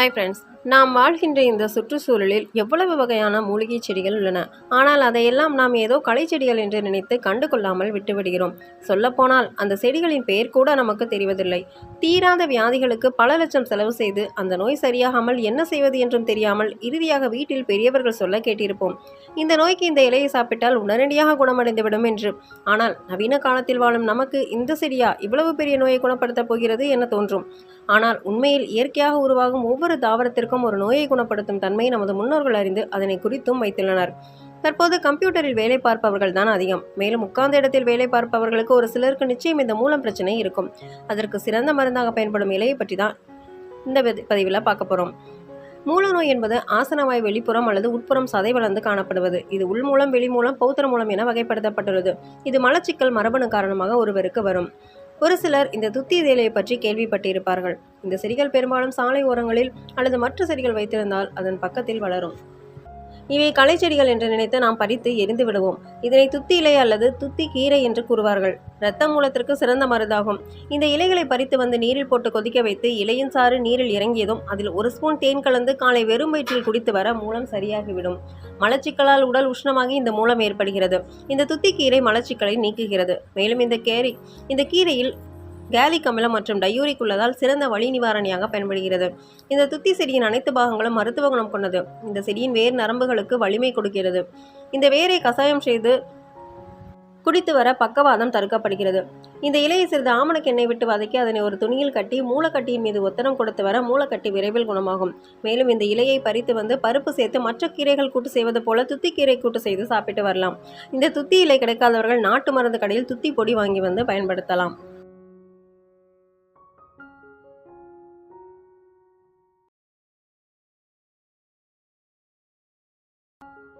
Hi friends நாம் வாழ்கின்ற இந்த சுற்றுச்சூழலில் எவ்வளவு வகையான மூலிகை செடிகள் உள்ளன? ஆனால் அதையெல்லாம் நாம் ஏதோ களை செடிகள் என்று நினைத்து கண்டு கொள்ளாமல் விட்டுவிடுகிறோம் சொல்லப்போனால் அந்த செடிகளின் பெயர் கூட நமக்கு தெரிவதில்லை. தீராத வியாதிகளுக்கு பல லட்சம் செலவு செய்து அந்த நோய் சரியாகாமல் என்ன செய்வது என்றும் தெரியாமல் இறுதியாக வீட்டில் பெரியவர்கள் சொல்ல கேட்டிருப்போம். இந்த நோய்க்கு இந்த இலையை சாப்பிட்டால் உடனடியாக குணமடைந்துவிடும் என்று. ஆனால் நவீன காலத்தில் வாழும் நமக்கு இந்த செடியா இவ்வளவு பெரிய நோயை குணப்படுத்தப் போகிறது என தோன்றும். ஆனால் உண்மையில் இயற்கையாக உருவாகும் ஒவ்வொரு தாவரத்திற்கும் ஒரு நோயை குணப்படுத்தும் தன்மையை நமது முன்னோர்கள் அறிந்து அதனை குறித்தும் வைத்துள்ளனர். தற்போது கம்ப்யூட்டரில் வேலை பார்ப்பவர்கள் தான் அதிகம். மேலும் உட்கார்ந்த இடத்தில் வேலை பார்ப்பவர்களுக்கு ஒரு சிலருக்கு நிச்சயம் இந்த மூலம் பிரச்சனை இருக்கும். அதற்கு சிறந்த மருந்தாக பயன்படும் இலையை பற்றி தான் இந்த பதிவில் பார்க்க போகிறோம் மூலநோய் என்பது ஆசனவாய் வெளிப்புறம் அல்லது உட்புறம் சதை வளர்ந்து காணப்படுவது. இது உள்மூலம் வெளிமூலம் பௌத்திர மூலம் என வகைப்படுத்தப்பட்டுள்ளது. இது மலச்சிக்கல் மரபணு காரணமாக ஒருவருக்கு வரும். ஒரு சிலர் இந்த துத்தி இலையை பற்றி கேள்விப்பட்டிருப்பார்கள். இந்த செடிகள் பெரும்பாலும் சாலை ஓரங்களில் அல்லது மற்ற செடிகள் வைத்திருந்தால் அதன் பக்கத்தில் வளரும். இவை களைச்செடிகள் என்று நினைத்து நாம் பறித்து எரிந்து விடுவோம். இதனை துத்தி இலை அல்லது துத்தி கீரை என்று கூறுவார்கள். இரத்த மூலத்திற்கு சிறந்த மருந்தாகும். இந்த இலைகளை பறித்து வந்து நீரில் போட்டு கொதிக்க வைத்து இலையின் சாறு நீரில் இறங்கியதும் அதில் ஒரு ஸ்பூன் தேன் கலந்து காலை வெறும் வயிற்றில் குடித்து வர மூலம் சரியாகிவிடும். மலச்சிக்கலால் உடல் உஷ்ணமாகி இந்த மூலம் ஏற்படுகிறது. இந்த துத்தி கீரை மலச்சிக்கலை நீக்குகிறது. மேலும் இந்த கேரி இந்த கீரையில் கேலிக் அமிலம் மற்றும் டையூரிக் உள்ளதால் சிறந்த வலி நிவாரணியாக பயன்படுகிறது. இந்த துத்தி செடியின் அனைத்து பாகங்களும் மருத்துவ குணம் கொண்டது. இந்த செடியின் வேர் நரம்புகளுக்கு வலிமை கொடுக்கிறது. இந்த வேரை கசாயம் செய்து குடித்து வர பக்கவாதம் தடுக்கப்படுகிறது. இந்த இலையை சிறிது ஆமணக்கு எண்ணெய் விட்டு வதக்கி அதனை ஒரு துணியில் கட்டி மூலக்கட்டியின் மீது ஒத்தனம் கொடுத்து வர மூலக்கட்டி விரைவில் குணமாகும். மேலும் இந்த இலையை பறித்து வந்து பருப்பு சேர்த்து மற்ற கீரைகள் கூட்டு செய்வது போல துத்தி கீரை கூட்டு செய்து சாப்பிட்டு வரலாம். இந்த துத்தி இலை கிடைக்காதவர்கள் நாட்டு மருந்து கடையில் துத்தி பொடி வாங்கி வந்து பயன்படுத்தலாம். you